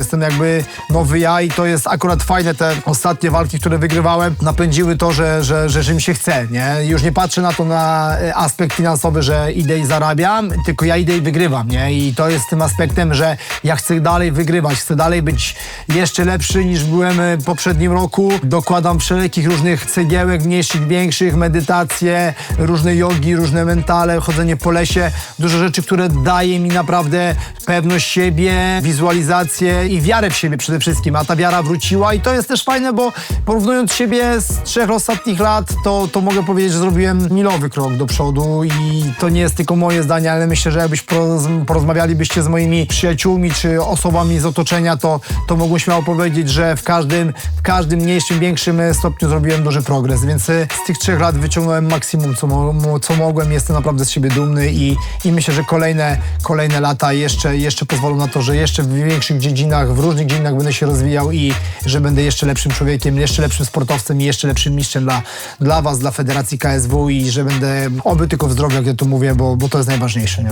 Jestem jakby nowy ja i to jest akurat fajne. Te ostatnie walki, które wygrywałem, napędziły to, że, że, że, że mi się chce, nie? Już nie patrzę na to na e, aspekt finansowy, że idę i zarabiam, tylko ja idę i wygrywam, nie? I to jest tym aspektem, że ja chcę dalej wygrywać, chcę dalej być jeszcze lepszy niż byłem e, w poprzednim roku. Dokładam wszelkich różnych cegiełek, mniejszych, większych, medytacje, różne jogi, różne mentale, chodzenie po lesie. Dużo rzeczy, które daje mi naprawdę pewność siebie, wizualizację i wiarę w siebie przede wszystkim. A ta wiara wróciła i to jest też fajne, bo porównując siebie z trzech ostatnich lat, to, to mogę powiedzieć, że zrobiłem milowy krok do przodu i to nie jest tylko moje zdanie, ale myślę, że jakbyś poroz- porozmawialibyście z moimi przyjaciółmi czy osobami z otoczenia, to, to mogłem śmiało powiedzieć, że w każdym, w każdym mniejszym, większym stopniu zrobiłem duży progres, więc e, z tych trzech lat wyciągnąłem maksimum, co, mo- co mogłem. Jestem naprawdę z siebie dumny i, i myślę, że kolejne, kolejne lata jeszcze, jeszcze pozwolą na to, że jeszcze w większych dziedzinach, w różnych dziedzinach będę się rozwijał i że będę jeszcze lepszym człowiekiem, jeszcze lepszym sportowcem i jeszcze lepszym mistrzem dla, dla Was, dla Federacji KSW i że będę oby tylko w zdrowiu, jak ja tu mówię, bo, bo to jest najważniejsze. Nie?